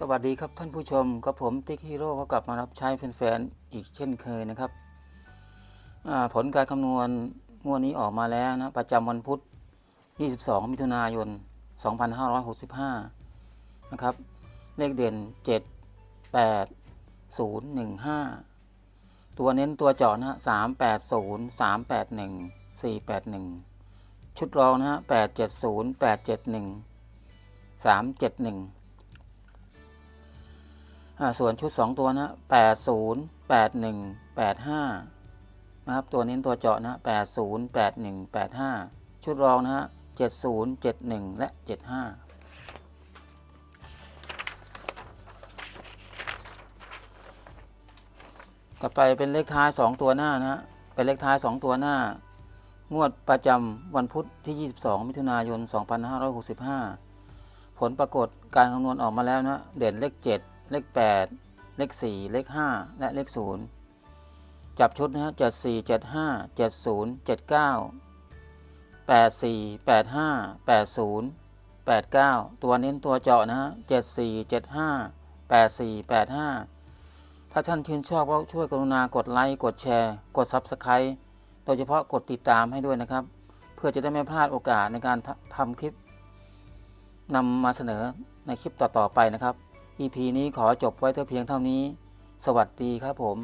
สวัสดีครับท่านผู้ชมกับผมติ๊กฮีโร่ก็กลับมารับใช้แฟนๆอีกเช่นเคยนะครับผลการคำนวณงวดนี้ออกมาแล้วนะประจำวันพุธ 22 มิถุนายน 2565 นะครับ เลขเด่น 7 8 0 1 5 ตัวเน้นตัวเจาะนะฮะ380 381 481 ชุดรองนะฮะ870 871 371 ส่วนชุด 2 ตัวนะ80 81 85นะครับตัวนี้ตัวเจาะนะ80 81 85 ชุดรองนะฮะ70 71 และ 75ต่อไปเป็นเลขท้าย 2 ตัวหน้านะฮะ เป็นเลขท้าย 2 ตัวหน้า งวดประจำวันพุธที่ 22 มิถุนายน 2565 ผลปรากฏการคำนวณออกมาแล้วนะ เด่นเลข 7 เลข 8 เลข 4 เลข 5 และเลข 0 จับชุดนะฮะ7 4 7 5 7 0 7 9 8 4 8 5 8 0 8 9 ตัวเน้นตัวเจาะนะฮะ7 4 7 5 8 4 8 5 ถ้าท่านชื่นชอบก็ช่วยกรุณากดไลค์ กดแชร์ กด Subscribe โดยเฉพาะกดติดตามให้ด้วยนะครับ เพื่อจะได้ไม่พลาดโอกาสในการททำคลิปนำมาเสนอในคลิปต่อ ๆ ไปนะครับ EP นี้ขอจบไว้แต่เพียงเท่านี้ สวัสดีครับผม